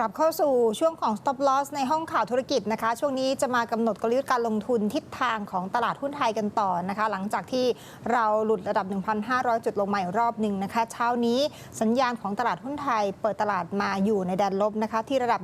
กลับเข้าสู่ช่วงของ stop loss ในห้องข่าวธุรกิจนะคะ ช่วงนี้จะมากำหนดกลยุทธ์การลงทุนทิศทางของตลาดหุ้นไทยกันต่อนะคะ หลังจากที่เราหลุดระดับ 1,500 จุดลงมาอีกรอบหนึ่งนะคะ เช้านี้สัญญาณของตลาดหุ้นไทย เปิดตลาดมาอยู่ในแดนลบนะคะ ที่ระดับ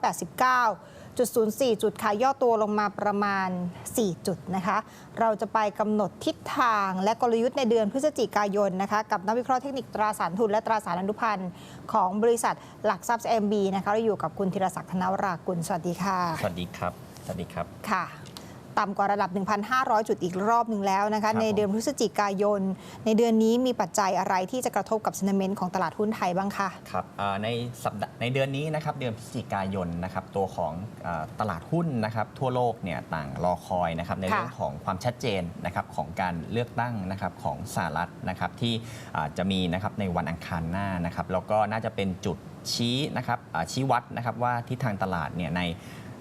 1,489 จุด04 จุดค่ะย่อตัวลงมาประมาณ 4 จุดนะคะ เราจะไปกำหนดทิศทางและกลยุทธ์ในเดือนพฤศจิกายนนะคะ กับนักวิเคราะห์เทคนิคตราสารทุนและตราสารอนุพันธ์ของบริษัทหลักทรัพย์ MB นะคะเราอยู่กับคุณธีรศักดิ์ธนวรากุลสวัสดีค่ะ สวัสดีครับ สวัสดีครับ ค่ะ ต่ำกว่าระดับ 1,500 จุดอีกรอบหนึ่งแล้วนะครัคะบในเดือนพฤศจิกายน ในเดือนนี้มีปัจจัยอะไรที่จะกระทบกับ sentiment ของตลาดหุ้นไทยบ้างคะครับอ่าในสัปดาห์ในเดือนนี้นะครับเดือนพฤศจิกายนนะครับตัวของอาตลาดหุ้นนะครับทั่วโลกเนี่ยต่างรอคอยนะครับในค่ะเรื่องของความชัดเจนนะครับของการเลือกตั้งนะครับของสหรัฐนะครับที่อ่าจะมีนะครับในวันอังคารหน้านะครับแล้วก็น่าจะเป็นจุดชี้นะครับอ่าชี้วัดนะครับว่าทิศทางตลาดเนี่ยใน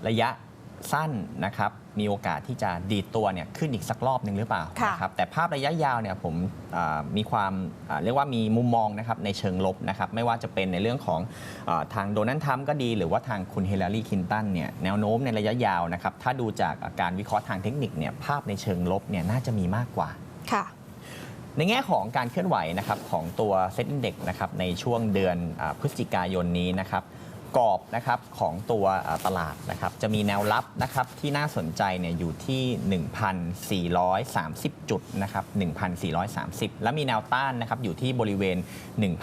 ระยะ สั้นนะครับมีโอกาสที่จะดีดตัวเนี่ยขึ้นอีกสักรอบหนึ่งหรือเปล่าค่ะนะครับแต่ภาพระยะยาวเนี่ยผมอ่ามีความอ่าเรียกว่ามีมุมมองนะครับในเชิงลบนะครับไม่ว่าจะเป็นในเรื่องของอาทางโดนัลด์ทรัมป์ก็ดี หรือว่าทางคุณเฮเลารีคลินตันเนี่ยแนวโน้มในระยะยาวนะครับถ้าดูจากการวิเคราะห์ทางเทคนิคเนี่ยภาพในเชิงลบเนี่ยน่าจะมีมากกว่า ค่ะ ในแง่ของการเคลื่อนไหวนะครับของตัวเซ็ตอินเด็กนะครับในช่วงเดือนอาพฤศจิกายนนี้นะครับ กรอบนะครับของตัวตลาดนะครับจะมีแนวรับนะครับที่น่าสนใจเนี่ยอยู่ที่ 1,430 จุดนะครับ1,430 และมีแนวต้านนะครับอยู่ที่บริเวณ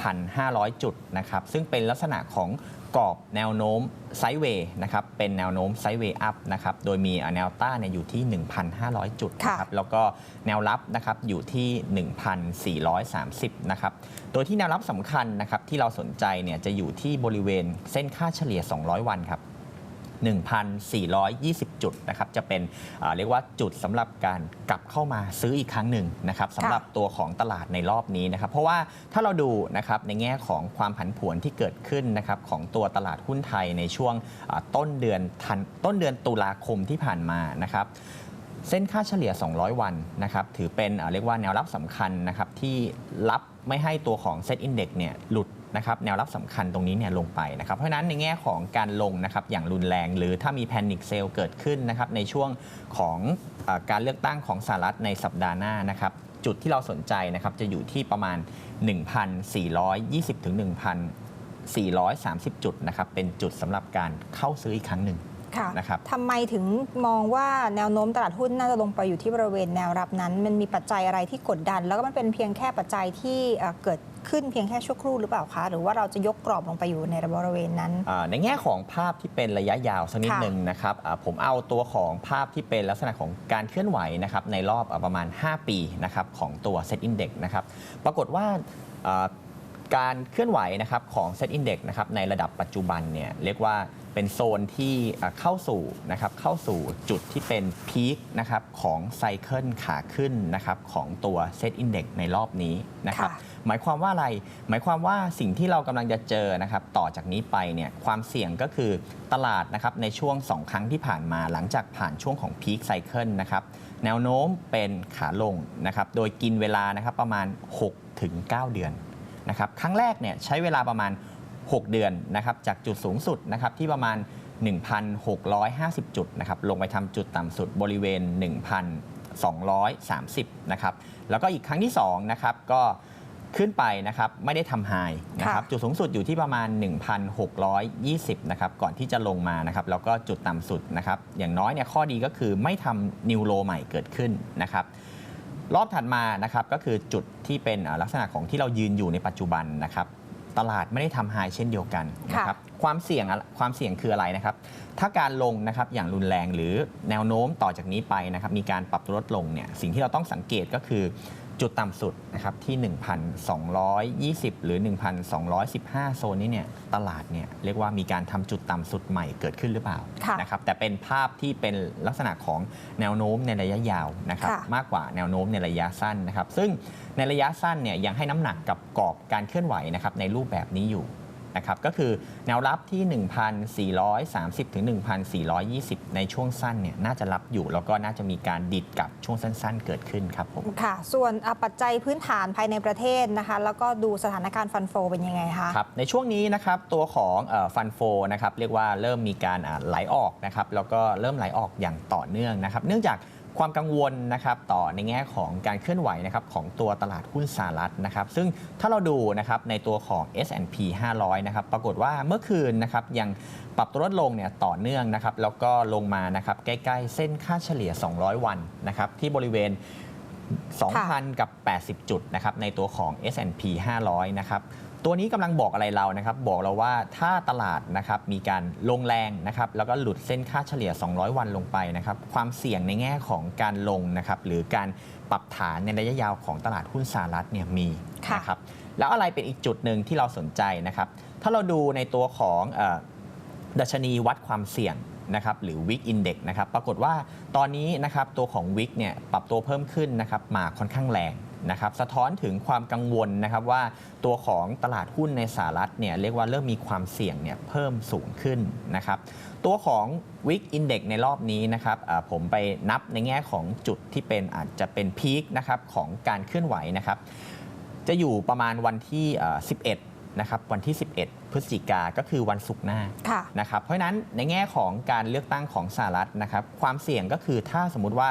1,500 จุดนะครับซึ่งเป็นลักษณะของ กรอบแนวโน้มไซด์เวย์นะครับเป็นแนวโน้มไซด์เวย์อัพนะครับโดยมีอ่าแนวต้านเนี่ยอยู่ที่ 1,500 จุดนะครับแล้วก็แนวรับนะครับอยู่ที่ 1,430นะครับโดยที่แนวรับสำคัญนะครับที่เราสนใจเนี่ยจะอยู่ที่บริเวณเส้นค่าเฉลี่ย 200 วันครับ 1,420 จุดนะครับจะเป็นอ่าเรียกว่าจุดสำหรับการกลับเข้ามาซื้ออีกครั้งหนึ่งนะครับสำหรับตัวของตลาดในรอบนี้นะครับ เพราะว่าถ้าเราดูนะครับในแง่ของความผันผวนที่เกิดขึ้นนะครับของตัวตลาดหุ้นไทยในช่วงอ่าต้นเดือนธันต้นเดือนตุลาคมที่ผ่านมานะครับเส้นค่าเฉลี่ย 200 วันนะครับถือเป็นเอ่อเรียกว่าแนวรับสำคัญนะครับที่รับไม่ให้ตัวของ Set Index เนี่ยหลุด นะครับแนวรับสำคัญตรงนี้เนี่ยลงไปนะครับเพราะฉะนั้นในแง่ของการลงนะครับอย่างรุนแรง หรือถ้ามีแพนิคเซลเกิดขึ้นนะครับในช่วงของอการเลือกตั้งของสหรัฐในสัปดาห์หน้านะครับจุดที่เราสนใจนะครับจะอยู่ที่ประมาณ 1,420ถึง1,430 จุดนะครับเป็นจุดสำหรับการเข้าซื้ออีกครั้งหนึ่ง นะครับทำไมถึงมองว่าแนวโน้มตลาดหุ้นน่าจะลงไปอยู่ที่บริเวณแนวรับนั้น มันมีปัจจัยอะไรที่กดดัน แล้วก็มันเป็นเพียงแค่ปัจจัยที่เอ่อเกิดขึ้นเพียงแค่ชั่วครู่หรือเปล่าคะ หรือว่าเราจะยกกรอบลงไปอยู่ในบริเวณนั้นอ่าในแง่ของภาพที่เป็นระยะยาวสักนิดค่ะหนึ่งนะครับอ่าผมเอาตัวของภาพที่เป็นลักษณะของการเคลื่อนไหวนะครับในรอบอ่าประมาณ 5 ปีนะครับของตัว Set Index นะครับปรากฏว่าอ่าการเคลื่อนไหวนะครับของ Set Index นะครับในระดับปัจจุบันเนี่ยเรียกว่า เป็นโซนที่อ่าเข้าสู่นะครับเข้าสู่จุดที่เป็นพีคนะครับของไซเคิลขาขึ้นนะครับของตัว Set Index ในรอบนี้นะครับค่ะหมายความว่าอะไร หมายความว่าสิ่งที่เรากำลังจะเจอนะครับต่อจากนี้ไปเนี่ยความเสี่ยงก็คือตลาดนะครับในช่วง 2 ครั้งที่ผ่านมาหลังจากผ่านช่วงของพีคไซเคิลนะครับแนวโน้มเป็นขาลงนะครับโดยกินเวลานะครับประมาณ 6-9ถึง9เดือนนะครับครั้งแรกเนี่ยใช้เวลาประมาณ 6 เดือนนะครับจากจุดสูงสุดนะครับที่ประมาณ 1,650 จุดนะครับลงไปทำจุดต่ำสุดบริเวณ 1,230นะครับแล้วก็อีกครั้งที่2นะครับก็ขึ้นไปนะครับไม่ได้ทำไฮนะครับค่ะจุดสูงสุดอยู่ที่ประมาณ 1,620นะครับก่อนที่จะลงมานะครับแล้วก็จุดต่ำสุดนะครับอย่างน้อยเนี่ยข้อดีก็คือไม่ทำนิวโลใหม่เกิดขึ้นนะครับรอบถัดมานะครับก็คือจุดที่เป็นอ่าลักษณะของที่เรายืนอยู่ในปัจจุบันนะครับ ตลาดไม่ได้ทำไฮเช่นเดียวกันนะครับความเสี่ยงอะความเสี่ยงคืออะไรนะครับ ถ้าการลงนะครับอย่างรุนแรงหรือแนวโน้มต่อจากนี้ไปนะครับมีการปรับตัวลดลงเนี่ยสิ่งที่เราต้องสังเกตก็คือ จุดต่ำสุดนะครับที่ 1,220 หรือ 1,215 โซนนี้เนี่ยตลาดเนี่ยเรียกว่ามีการทำจุดต่ำสุดใหม่เกิดขึ้นหรือเปล่าค่ะนะครับแต่เป็นภาพที่เป็นลักษณะของแนวโน้มในระยะยาวนะครับค่ะมากกว่าแนวโน้มในระยะสั้นนะครับซึ่งในระยะสั้นเนี่ยยังให้น้ำหนักกับกรอบการเคลื่อนไหวนะครับในรูปแบบนี้อยู่ นะครับก็คือแนวรับที่ 1,430 ถึง 1,420 ในช่วงสั้นเนี่ยน่าจะรับอยู่แล้วก็น่าจะมีการดิดกลับช่วงสั้นๆ เกิดขึ้นครับผมค่ะ ส่วนอะปัจจัยพื้นฐานภายในประเทศนะคะ แล้วก็ดูสถานการณ์ฟันโฟเป็นยังไงคะครับในช่วงนี้นะครับตัวของฟันโฟนะครับเรียกว่าเริ่มมีการอ่าไหลออกนะครับแล้วก็เริ่มไหลออกอย่างต่อเนื่องนะครับ เนื่องจาก ความกังวลนะครับต่อในแง่ของการเคลื่อนไหวนะครับของตัวตลาดหุ้นสหรัฐนะครับ ซึ่งถ้าเราดูนะครับในตัวของ S&P 500 นะครับปรากฏว่าเมื่อคืนนะครับยังปรับตัวลดลงเนี่ยต่อเนื่องนะครับแล้วก็ลงมานะครับใกล้ๆ เส้นค่าเฉลี่ย 200 วันนะครับที่บริเวณ 2,000 กับ 80 จุดนะครับในตัวของ S&P 500 นะครับ ตัวนี้กำลังบอกอะไรเรานะครับ บอกเราว่าถ้าตลาดนะครับมีการลงแรงนะครับแล้วก็หลุดเส้นค่าเฉลี่ย 200 วันลงไปนะครับความเสี่ยงในแง่ของการลงนะครับหรือการปรับฐานในระยะยาวของตลาดหุ้นสหรัฐเนี่ยมีนะครับแล้วอะไรเป็นอีกจุดหนึ่งที่เราสนใจนะครับถ้าเราดูในตัวของอดัชนีวัดความเสี่ยงนะครับหรือ Wick Index นะครับปรากฏว่าตอนนี้นะครับตัวของ Wick เนี่ยปรับตัวเพิ่มขึ้นนะครับมาค่อนข้างแรง นะครับสะท้อนถึงความกังวลนะครับว่าตัวของตลาดหุ้นในสหรัฐเนี่ยเรียกว่าเริ่มมีความเสี่ยงเนี่ยเพิ่มสูงขึ้นนะครับตัวของ Wick Index ในรอบนี้นะครับอ่าผมไปนับในแง่ของจุดที่เป็นอาจจะเป็นพีคนะครับของการเคลื่อนไหวนะครับจะอยู่ประมาณวันที่เอ่อ11นะครับวันที่ 11 พฤศจิกาก็คือวันศุกร์หน้าค่ะนะครับเพราะฉะนั้นในแง่ของการเลือกตั้งของสหรัฐนะครับความเสี่ยงก็คือถ้าสมมุติว่า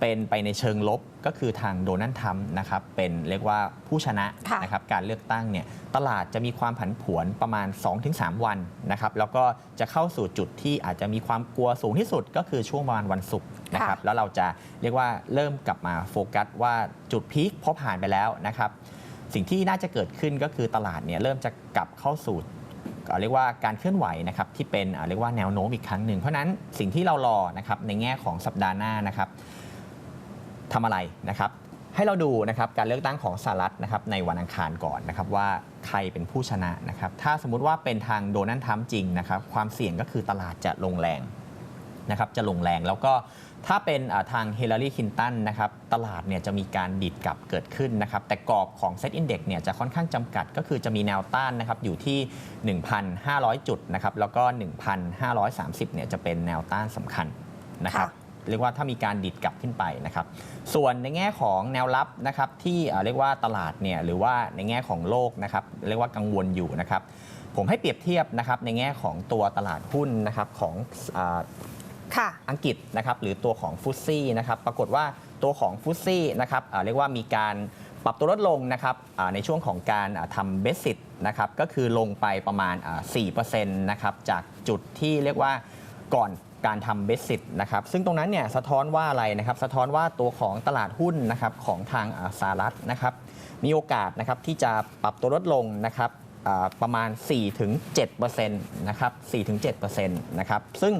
เป็นไปในเชิงลบก็คือทางโดนัลด์ทรัมป์นะครับเป็นเรียกว่าผู้ชนะค่ะนะครับการเลือกตั้งเนี่ยตลาดจะมีความผันผวนประมาณ 2-3 วันนะครับแล้วก็จะเข้าสู่จุดที่อาจจะมีความกลัวสูงที่สุด ก็คือช่วงประมาณวันศุกร์นะครับค่ะแล้วเราจะเรียกว่าเริ่มกลับมาโฟกัสว่าจุดพีคพอผ่านไปแล้วนะครับสิ่งที่น่าจะเกิดขึ้นก็คือตลาดเนี่ยเริ่มจะกลับเข้าสู่เอ่อเรียกว่าการเคลื่อนไหวนะครับที่เป็นเอ่อเรียกว่าแนวโน้มอีกครั้งหนึ่งเพราะฉะนั้นสิ่งที่เรารอนะครับในแง่ของสัปดาห์หน้านะครับ ทำอะไรนะครับ ให้เราดูนะครับการเลือกตั้งของสหรัฐนะครับในวันอังคารก่อนนะครับว่าใครเป็นผู้ชนะนะครับ ถ้าสมมุติว่าเป็นทางโดนัลด์ทรัมป์จริงนะครับ ความเสี่ยงก็คือตลาดจะลงแรงนะครับจะลงแรงแล้วก็ถ้าเป็นทางเฮ l ลารีคินตันนะครับตลาดเนี่ยจะมีการดิดกลับเกิดขึ้นนะครับ แต่กรอบของ Set Index เนี่ยจะค่อนข้างจำกัดก็คือจะมีแนวต้านนะครับอยู่ที่ 1,500 จุดนะครับแล้วก็ 1,530เนี่ยจะเป็นแนวต้านสำคัญนะครับ เรียกว่าถ้ามีการดิดกลับขึ้นไปนะครับส่วนในแง่ของแนวรับนะครับที่อ่าเรียกว่าตลาดเนี่ยหรือว่าในแง่ของโลกนะครับเรียกว่ากังวลอยู่นะครับผมให้เปรียบเทียบนะครับในแง่ของตัวตลาดหุ้นนะครับของอาค่ะอังกฤษนะครับหรือตัวของฟุตซี่นะครับปรากฏว่าตัวของฟุตซี่นะครับอ่าเรียกว่ามีการปรับตัวลดลงนะครับอ่าในช่วงของการอ่าทำเบสิตนะครับก็คือลงไปประมาณอ่า4%นะครับจากจุดที่เรียกว่าก่อน การทำเบสิตนะครับซึ่งตรงนั้นเนี่ยสะท้อนว่าอะไรนะครับสะท้อนว่าตัวของตลาดหุ้นนะครับของทางสหรัฐนะครับมีโอกาสนะครับที่จะปรับตัวลดลงนะครับประมาณ 4-7%นะครับ 4-7%นะครับ ซึ่ง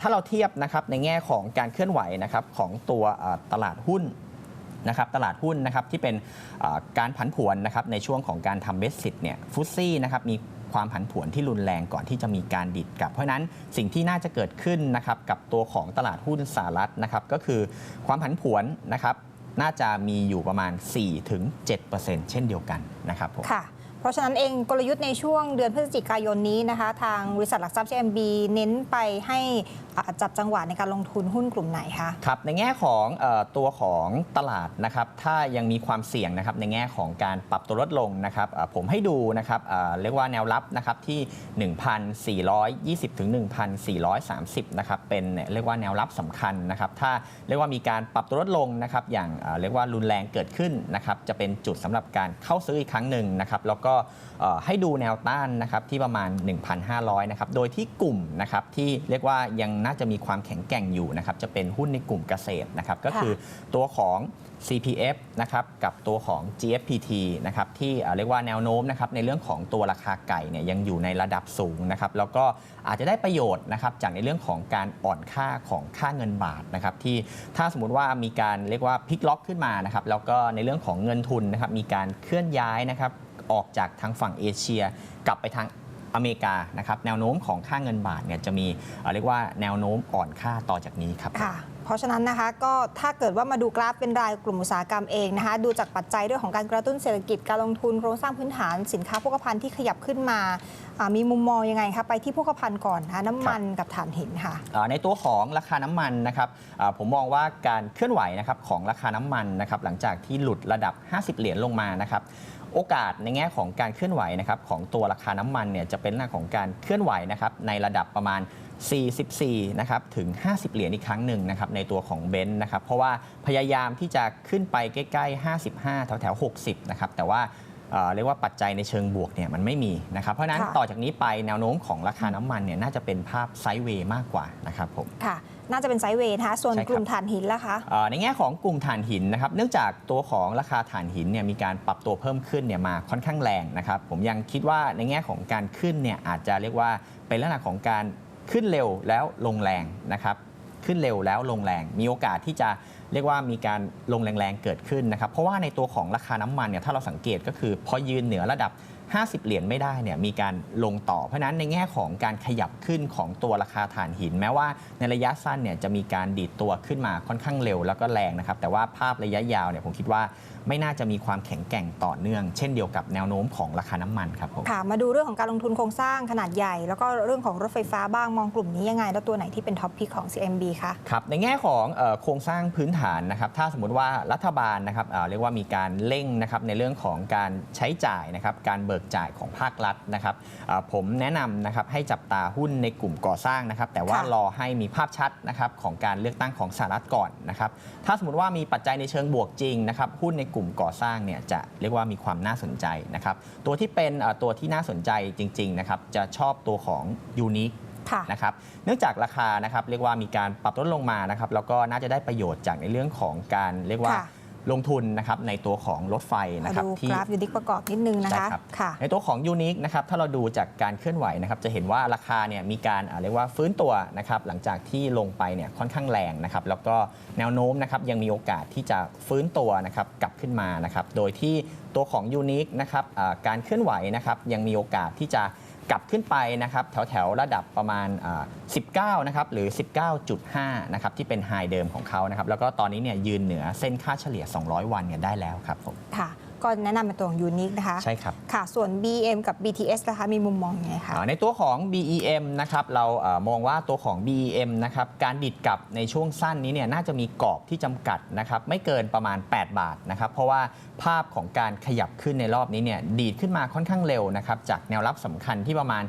ถ้าเราเทียบนะครับในแง่ของการเคลื่อนไหวนะครับของตัวตลาดหุ้น นะครับตลาดหุ้นนะครับที่เป็นการผันผวนนะครับในช่วงของการทำเบสซิตเนี่ยฟุตซี่นะครับมีความผันผวนที่รุนแรงก่อนที่จะมีการดิดกลับ เพราะฉะนั้นสิ่งที่น่าจะเกิดขึ้นนะครับกับตัวของตลาดหุ้นสหรัฐนะครับก็คือความผันผวนนะครับน่าจะมีอยู่ประมาณ 4-7%เช่นเดียวกันนะครับผมค่ะ เพราะฉะนั้นเองกลยุทธ์ในช่วงเดือนพฤศจิกายนนี้นะคะทางบริษัทหลักทรัพย์ JMB เน้นไปให้จับจังหวะในการลงทุนหุ้นกลุ่มไหนคะ ครับในแง่ของอตัวของตลาดนะครับถ้ายังมีความเสี่ยงนะครับในแง่ของการปรับตัวลดลงนะครับผมให้ดูนะครับเรียกว่าแนวรับนะครับที่ 1,420 ถึง 1,430 นะครับเป็นเรียกว่าแนวรับสำคัญนะครับถ้าเรียกว่ามีการปรับตัวลดลงนะครับอย่างเรียกว่ารุนแรงเกิดขึ้นนะครับจะเป็นจุดสำหรับการเข้าซื้ออีกครั้งหนึ่งนะครับแล้วก็ให้ดูแนวต้านนะครับที่ประมาณ 1,500นะครับโดยที่กลุ่มนะครับที่เรียกว่ายังน่าจะมีความแข็งแกร่งอยู่นะครับจะเป็นหุ้นในกลุ่มเกษตรนะครับก็คือตัวของ CPF นะครับกับตัวของ GFPT นะครับที่เอ่อเรียกว่าแนวโน้มนะครับในเรื่องของตัวราคาไก่เนี่ยยังอยู่ในระดับสูงนะครับแล้วก็อาจจะได้ประโยชน์นะครับจากในเรื่องของการอ่อนค่าของค่าเงินบาทนะครับที่ถ้าสมมติว่ามีการเรียกว่าพลิกล็อกขึ้นมานะครับแล้วก็ในเรื่องของเงินทุนนะครับมีการเคลื่อนย้ายนะครับ ออกจากทางฝั่งเอเชีย กลับไปทางอเมริกานะครับแนวโน้มของค่าเงินบาทเนี่ยจะมีเอ่อเรียกว่าแนวโน้มอ่อนค่าต่อจากนี้ครับค่ะเพราะฉะนั้นนะคะก็ถ้าเกิดว่ามาดูกราฟเป็นรายกลุ่มอุตสาหกรรมเองนะคะดูจากปัจจัยเรื่องของการกระตุ้นเศรษฐกิจการลงทุนโครงสร้างพื้นฐานสินค้าโภคภัณฑ์ที่ขยับขึ้นมาอ่ามีมุมมองยังไงคะไปที่โภคภัณฑ์ก่อนนะคะน้ำมันกับถ่านหินค่ะอ่าในตัวของราคาน้ำมันนะครับอ่าผมมองว่าการเคลื่อนไหวนะครับของราคาน้ำมันนะครับหลังจากที่หลุดระดับ 50 เหรียญลงมานะครับ โอกาสในแง่ของการเคลื่อนไหวนะครับของตัวราคาน้ำมันเนี่ยจะเป็นเรื่องของการเคลื่อนไหวนะครับในระดับประมาณ 44 นะครับถึง 50 เหรียญอีกครั้งหนึ่งนะครับในตัวของเบนซ์นะครับเพราะว่าพยายามที่จะขึ้นไปใกล้ๆ 55 แถวๆ 60 นะครับแต่ว่าเอ่อเรียกว่าปัจจัยในเชิงบวกเนี่ยมันไม่มีนะครับ เพราะฉะนั้นค่ะต่อจากนี้ไปแนวโน้มของราคาน้ำมันเนี่ยน่าจะเป็นภาพไซด์เวย์มากกว่านะครับผมค่ะ น่าจะเป็นไซด์เวย์นะคะส่วนใช่ครับ กลุ่มถ่านหินล่ะคะ เอ่อในแง่ของกลุ่มถ่านหินนะครับเนื่องจากตัวของราคาถ่านหินเนี่ยมีการปรับตัวเพิ่มขึ้นเนี่ยมาค่อนข้างแรงนะครับผมยังคิดว่าในแง่ของการขึ้นเนี่ยอาจจะเรียกว่าเป็นลักษณะของการขึ้นเร็วแล้วลงแรงนะครับขึ้นเร็วแล้วลงแรง มีโอกาสที่จะเรียกว่ามีการลงแรงๆเกิดขึ้นนะครับเพราะว่าในตัวของราคาน้ำมันเนี่ยถ้าเราสังเกตก็คือพอยืนเหนือระดับ 50 เหรียญไม่ได้เนี่ยมีการลงต่อ เพราะฉะนั้นในแง่ของการขยับขึ้นของตัวราคาถ่านหิน แม้ว่าในระยะสั้นเนี่ยจะมีการดีดตัวขึ้นมาค่อนข้างเร็วแล้วก็แรงนะครับแต่ว่าภาพระยะยาวเนี่ยผมคิดว่า ไม่น่าจะมีความแข็งแกร่งต่อเนื่อง เช่นเดียวกับแนวโน้มของราคาน้ำมันครับผมค่ะมาดูเรื่องของการลงทุนโครงสร้างขนาดใหญ่ แล้วก็เรื่องของรถไฟฟ้าบ้างมองกลุ่มนี้ยังไง แล้วตัวไหนที่เป็นท็อปพิกของ CMB คะครับในแง่ของเอ่อโครงสร้างพื้นฐานนะครับถ้าสมมติว่ารัฐบาลนะครับเอ่อเรียกว่ามีการเร่งนะครับในเรื่องของการใช้จ่ายนะครับการเบิกจ่ายของภาครัฐนะครับเอ่อผมแนะนำนะครับให้จับตาหุ้นในกลุ่มก่อสร้างนะครับแต่ว่าค่ะรอให้มีภาพชัดนะครับของการเลือกตั้งของสหรัฐก่อนนะครับถ้าสมมติว่ามีปัจจัยในเชิงบวกจริงนะครับหุ้นในกลุ่มก่อสร้างเนี่ยจะเรียกว่ามีความน่าสนใจนะครับตัวที่เป็นเอ่อตัวที่น่าสนใจจริงๆนะครับจะชอบตัวของยูนิคค่ะนะครับเนื่องจากราคานะครับเรียกว่ามีการปรับลดลงมานะครับแล้วก็น่าจะได้ประโยชน์จากในเรื่องของการเรียกว่าค่ะ ลงทุนนะครับในตัวของรถไฟมานะครับดูที่กราฟยูนิคประกอบนิดนึงนะคะใช่ครับค่ะในตัวของยูนิคนะครับถ้าเราดูจากการเคลื่อนไหวนะครับจะเห็นว่าราคาเนี่ยมีการอ่าเรียกว่าฟื้นตัวนะครับหลังจากที่ลงไปเนี่ยค่อนข้างแรงนะครับแล้วก็แนวโน้มนะครับยังมีโอกาสที่จะฟื้นตัวนะครับกลับขึ้นมานะครับโดยที่ตัวของยูนิคนะครับอ่าการเคลื่อนไหวนะครับยังมีโอกาสที่จะ กลับขึ้นไปนะครับแถวแถวระดับประมาณ 19 นะครับหรือ 19.5 นะครับที่เป็นไฮเดิมของเขานะครับแล้วก็ตอนนี้เนี่ยยืนเหนือเส้นค่าเฉลี่ย 200 วันเนี่ยได้แล้วครับผมค่ะ ก็แนะนำเป็นตัวของยูนิคนะคะใช่ครับ ค่ะ ส่วน BM กับ BTS นะคะมีมุมมองยังไงคะอ่าในตัวของ BEM นะครับเราเอ่อมองว่าตัวของ BEM นะครับการดิดกลับในช่วงสั้นนี้เนี่ยน่าจะมีกรอบที่จำกัดนะครับไม่เกินประมาณ 8 บาทนะครับเพราะว่าภาพของการขยับขึ้นในรอบนี้เนี่ยดีดขึ้นมาค่อนข้างเร็วนะครับจากแนวรับสำคัญที่ประมาณ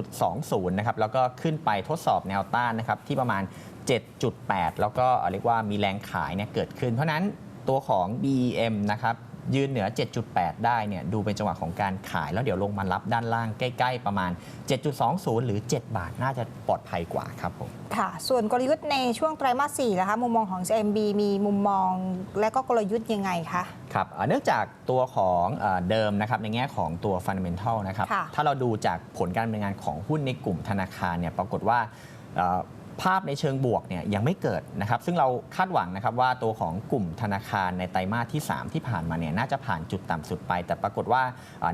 6.20 นะครับแล้วก็ขึ้นไปทดสอบแนวต้านนะครับที่ประมาณ 7.8 แล้วก็เรียกว่ามีแรงขายเนี่ยเกิดขึ้น เพราะฉะนั้นตัวของ BEM นะครับ ยืนเหนือ 7.8 ได้เนี่ยดูเป็นจังหวะของการขาย แล้วเดี๋ยวลงมารับด้านล่างใกล้ ๆ ประมาณ 7.20 หรือ 7 บาท น่าจะปลอดภัยกว่าครับผมค่ะ ส่วนกลยุทธ์ในช่วงไตรมาส4นะคะมุมมองของ CMB มีมุมมองและก็กลยุทธ์ยังไงคะครับเอ่อเนื่องจากตัวของเอ่อเดิมนะครับในแง่ของตัว Fundamental นะครับค่ะถ้าเราดูจากผลการดำเนินงานของหุ้นในกลุ่มธนาคารเนี่ยปรากฏว่าเอ่อ ภาพในเชิงบวกเนี่ยยังไม่เกิดนะครับ ซึ่งเราคาดหวังนะครับว่าตัวของกลุ่มธนาคารในไตรมาสที่ 3 ที่ผ่านมาเนี่ยน่าจะผ่านจุดต่ำสุดไป แต่ปรากฏว่า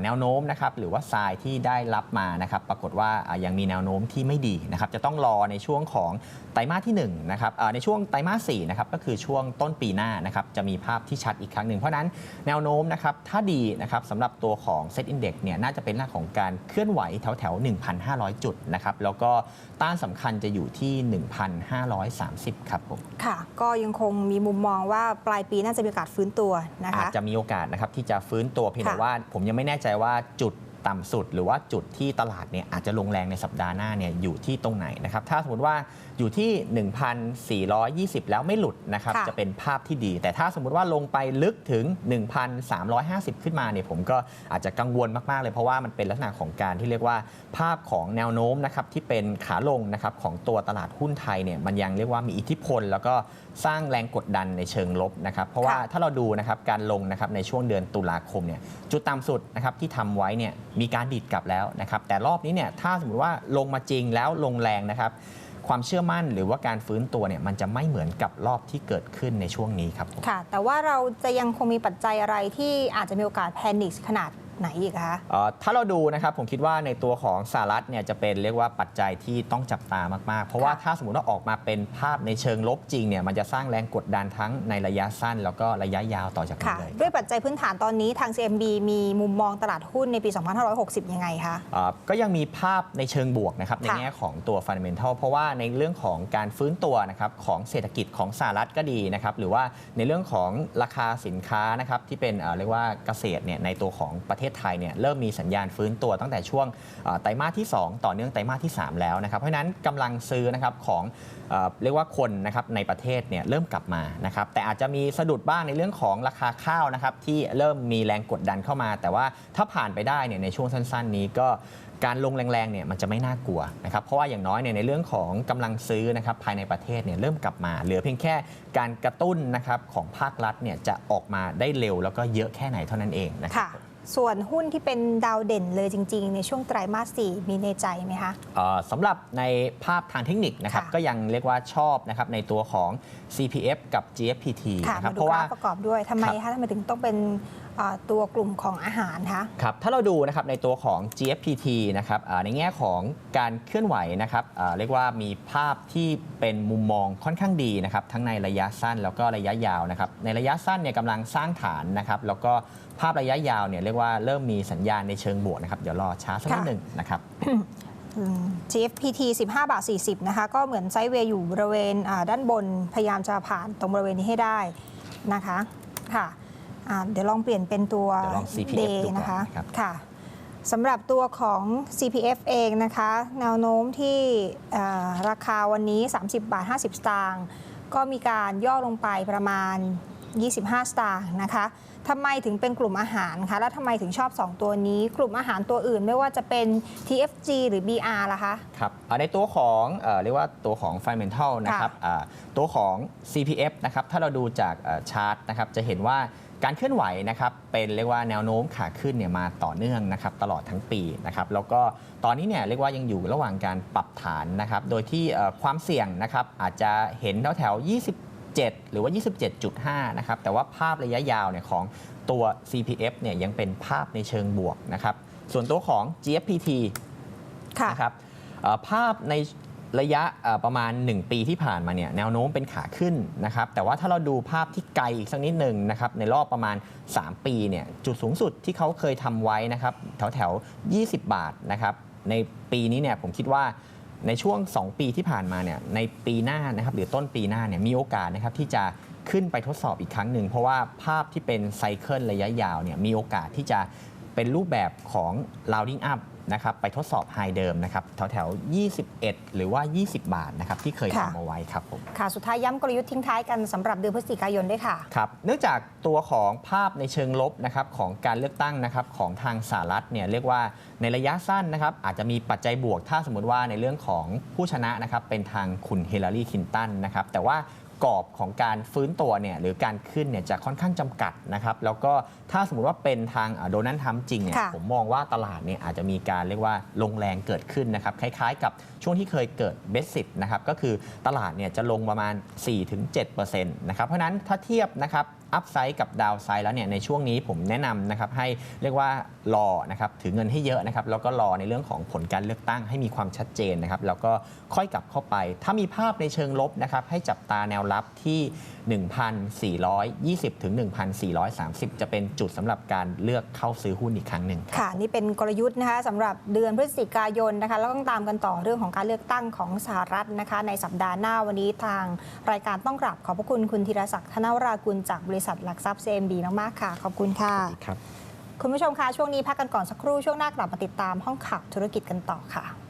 แนวโน้มนะครับหรือว่าทรายที่ได้รับมานะครับ ปรากฏว่ายังมีแนวโน้มที่ไม่ดีนะครับ จะต้องรอในช่วงของไตรมาสที่1นะครับในช่วงไตรมาส4นะครับก็คือช่วงต้นปีหน้านะครับจะมีภาพที่ชัดอีกครั้งหนึ่งเพราะนั้นแนวโน้มนะครับถ้าดีนะครับสำหรับตัวของ Set Index เนี่ยน่าจะเป็นเรื่องของการเคลื่อนไหวแถวแถว1,500 จุดนะครับแล้วก็ต้านสำคัญจะอยู่ที่1,530 ครับผมค่ะ ก็ยังคงมีมุมมองว่าปลายปีน่าจะมีโอกาสฟื้นตัวนะอาจคะจะมีโอกาสนะครับที่จะฟื้นตัวเพียงแต่ค่ะว่าผมยังไม่แน่ใจว่าจุด ต่ำสุด หรือว่าจุดที่ตลาดเนี่ยอาจจะลงแรงในสัปดาห์หน้าเนี่ยอยู่ที่ตรงไหนนะครับถ้าสมมติว่าอยู่ที่ 1,420 แล้วไม่หลุดนะครับค่ะจะเป็นภาพที่ดี แต่ถ้าสมมุติว่าลงไปลึกถึง 1,350 ขึ้นมาเนี่ยผมก็อาจจะกังวลมาก ๆ เลยเพราะว่ามันเป็นลักษณะของการที่เรียกว่าภาพของแนวโน้มนะครับที่เป็นขาลงนะครับของตัวตลาดหุ้นไทยเนี่ยมันยังเรียกว่ามีอิทธิพล แล้วก็ สร้างแรงกดดันในเชิงลบนะครับเพราะว่าค่ะถ้าเราดูนะครับการลงนะครับในช่วงเดือนตุลาคมเนี่ยจุดต่ำสุดนะครับที่ทำไว้เนี่ยมีการดีดกลับแล้วนะครับแต่รอบนี้เนี่ยถ้าสมมติว่าลงมาจริงแล้วลงแรงนะครับความเชื่อมั่นหรือว่าการฟื้นตัวเนี่ยมันจะไม่เหมือนกับรอบที่เกิดขึ้นในช่วงนี้ครับผมค่ะ แต่ว่าเราจะยังคงมีปัจจัยอะไรที่อาจจะมีโอกาสแพนิคขนาด ไหนอีกคะเอ่อถ้าเราดูนะครับผมคิดว่าในตัวของสหรัฐเนี่ยจะเป็นเรียกว่าปัจจัยที่ต้องจับตามากๆ เพราะว่าค่ะถ้าสมมติว่าออกมาเป็นภาพในเชิงลบจริงเนี่ยมันจะสร้างแรงกดดันทั้งในระยะสั้น แล้วก็ระยะยาวต่อจากนี้ค่ะเลยด้วยปัจจัยพื้นฐานตอนนี้ทาง CMB มีมุมมองตลาดหุ้นในปี 2560 ยังไงคะเอ่อก็ยังมีภาพในเชิงบวกนะครับในค่ะแง่ของตัวฟันเดเมนทัลเพราะว่าในเรื่องของการฟื้นตัวนะครับของเศรษฐกิจของสหรัฐก็ดีนะครับหรือว่าในเรื่องของราคาสินค้านะครับที่เป็นเอ่อเรียกว่าเกษตรเนี่ยในตัวของประเทศไทยเนี่ยเริ่มมีสัญญาณฟื้นตัวตั้งแต่ช่วงไตรมาสที่ 2 ต่อเนื่องไตรมาสที่ 3 แล้วนะครับเพราะนั้นกำลังซื้อนะครับของเอเรียกว่าคนนะครับในประเทศเนี่ยเริ่มกลับมานะครับแต่อาจจะมีสะดุดบ้างในเรื่องของราคาข้าวนะครับที่เริ่มมีแรงกดดันเข้ามา แต่ว่าถ้าผ่านไปได้เนี่ยในช่วงสั้น ๆ นี้ก็การลงแรงๆเนี่ยมันจะไม่น่ากลัวนะครับเพราะว่าอย่างน้อยเนี่ยในเรื่องของกำลังซื้อนะครับภายในประเทศเนี่ยเริ่มกลับมา เหลือเพียงแค่การกระตุ้นนะครับของภาครัฐเนี่ยจะออกมาได้เร็วแล้วก็เยอะแค่ไหนเท่านั้นเองนะครับ ส่วนหุ้นที่เป็นดาวเด่นเลยจริง ๆ ในช่วงไตรมาส 4 มีในใจไหมคะเอ่อสำหรับในภาพทางเทคนิคนะครับค่ะก็ยังเรียกว่าชอบนะครับในตัวของ CPF กับ GFPT ค่ะนะครับมาเพดูราะกว่าราฟประกอบด้วยทำไมครับคะทำไมถึงต้องเป็นเอ่อ ตัวกลุ่มของอาหารคะครับถ้าเราดูนะครับในตัวของ GFPT นะครับอ่าในแง่ของการเคลื่อนไหวนะครับอ่าเรียกว่ามีภาพที่เป็นมุมมองค่อนข้างดีนะครับทั้งในระยะสั้นแล้วก็ระยะยาวนะครับในระยะสั้นเนี่ยกำลังสร้างฐานนะครับแล้วก็ภาพระยะยาวเนี่ยเรียกว่าเริ่มมีสัญญาณในเชิงบวกนะครับเดี๋ยวรอช้าสักนิดค่ะหนึ่งนะครับอืม GFPT 15 บาท 40 นะคะ ก็เหมือนไซด์เวย์อยู่บริเวณอ่าด้านบน พยายามจะผ่านตรงบริเวณนี้ให้ได้นะคะ ค่ะ อ่าเดี๋ยวลองเปลี่ยนเป็นตัว เดี๋ยวลอง CPF Day ดูก่อนนะคะนะครับ ค่ะสำหรับตัวของ CPF เองนะคะ แนวโน้มที่เอ่อราคาวันนี้ 30 บาท 50 สตางค์ก็มีการย่อลงไปประมาณ 25 สตางค์นะคะทำไมถึงเป็นกลุ่มอาหารคะแล้วทำไมถึงชอบ 2 ตัวนี้ กลุ่มอาหารตัวอื่นไม่ว่าจะเป็น TFG หรือ BR ล่ะคะ ครับอ่าในตัวของเอ่อเรียกว่าตัวของ Fundamental นะครับอ่าตัวของ CPF นะครับ ถ้าเราดูจากชาร์ตนะครับ จะเห็นว่า การเคลื่อนไหวนะครับเป็นเรียกว่าแนวโน้มขาขึ้นเนี่ยมาต่อเนื่องนะครับตลอดทั้งปีนะครับแล้วก็ตอนนี้เนี่ยเรียกว่ายังอยู่ระหว่างการปรับฐานนะครับโดยที่เอ่อความเสี่ยงนะครับอาจจะเห็นแถวแถวๆ27 หรือว่า 27.5นะครับแต่ว่าภาพระยะยาวเนี่ยของตัว CPF เนี่ยยังเป็นภาพในเชิงบวกนะครับส่วนตัวของ GFPT ค่ะนะครับเอ่อภาพใน ระยะประมาณ 1 ปีที่ผ่านมาเนี่ยแนวโน้มเป็นขาขึ้นนะครับแต่ว่าถ้าเราดูภาพที่ไกลอีกสักนิดหนึ่งนะครับในรอบประมาณ 3 ปีเนี่ยจุดสูงสุดที่เขาเคยทำไว้นะครับแถวแถว20 บาทนะครับในปีนี้เนี่ยผมคิดว่าในช่วง 2 ปีที่ผ่านมาเนี่ยในปีหน้านะครับหรือต้นปีหน้าเนี่ยมีโอกาสนะครับที่จะขึ้นไปทดสอบอีกครั้งหนึ่งเพราะว่าภาพที่เป็นไซเคิลระยะยาวเนี่ยมีโอกาสที่จะเป็นรูปแบบของ rounding up นะครับไปทดสอบไฮเดิมนะครับแถวแถวๆ21 หรือว่า 20 บาทนะครับที่เคยค่ะ ทำเอาไว้ครับผมค่ะ สุดท้ายย้ำกลยุทธ์ทิ้งท้ายกันสำหรับเดือนพฤศจิกายนด้วยค่ะ ครับเนื่องจากตัวของภาพในเชิงลบนะครับของการเลือกตั้งนะครับของทางสหรัฐเนี่ยเรียกว่าในระยะสั้นนะครับอาจจะมีปัจจัยบวกถ้าสมมติว่าในเรื่องของผู้ชนะนะครับเป็นทางคุณเฮลารีคลินตันนะครับแต่ว่า กรอบของการฟื้นตัวเนี่ยหรือการขึ้นเนี่ยจะค่อนข้างจำกัดนะครับแล้วก็ถ้าสมมติว่าเป็นทางโดนัลด์ทรัมป์จริงเนี่ยค่ะผมมองว่าตลาดเนี่ยอาจจะมีการเรียกว่าลงแรงเกิดขึ้นนะครับคล้ายๆ กับช่วงที่เคยเกิดเบสิ t นะครับก็คือตลาดเนี่ยจะลงประมาณ 4-7%นะครับเพราะฉะนั้นถ้าเทียบนะครับ อัพไซด์กับดาวไซด์แล้วเนี่ยในช่วงนี้ผมแนะนำนะครับให้เรียกว่ารอนะครับถือเงินให้เยอะนะครับแล้วก็รอในเรื่องของผลการเลือกตั้งให้มีความชัดเจนนะครับแล้วก็ค่อยกลับเข้าไป ถ้ามีภาพในเชิงลบนะครับให้จับตาแนวรับที่ 1,420 ถึง 1,430 จะเป็นจุดสำหรับการเลือกเข้าซื้อหุ้นอีกครั้งหนึ่งครับค่ะ นี่เป็นกลยุทธ์นะคะสำหรับเดือนพฤศจิกายนนะคะแล้วก็ต้องตามกันต่อเรื่องของการเลือกตั้งของสหรัฐนะคะ ในสัปดาห์หน้าวันนี้ทางรายการต้องกราบขอบพระคุณคุณธีรศักดิ์ธนวรากุลจากบริษัทหลักทรัพย์ CMB มากๆค่ะ ขอบคุณค่ะครับคุณผู้ชมคะช่วงนี้พักกันก่อนสักครู่ช่วงหน้ากลับมาติดตามห้องข่าวธุรกิจกันต่อค่ะ